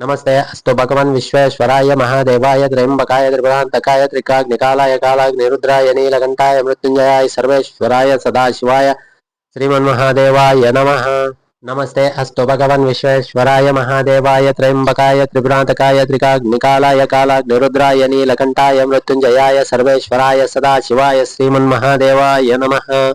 नमस्ते, अस्तु भगवन् विश्वेश्वराय महादेवाय त्र्यम्बकाय त्रिपुरान्तकाय, त्रिकाग्निकालाय, कालाग्निरुद्राय, नीलकण्ठाय, मृत्युञ्जयाय, सर्वेश्वराय, सदाशिवाय, श्रीमन्महादेवाय नमः। नमस्ते, अस्तु भगवन् विश्वेश्वराय महादेवाय त्र्यम्बकाय त्रिपुरान्तकाय, त्रिकाग्निकालाय, कालाग्निरुद्राय, नीलकण्ठाय, मृत्युञ्जयाय, सर्वेश्वराय, सदाशिवाय, श्रीमन्महादेवाय नमः।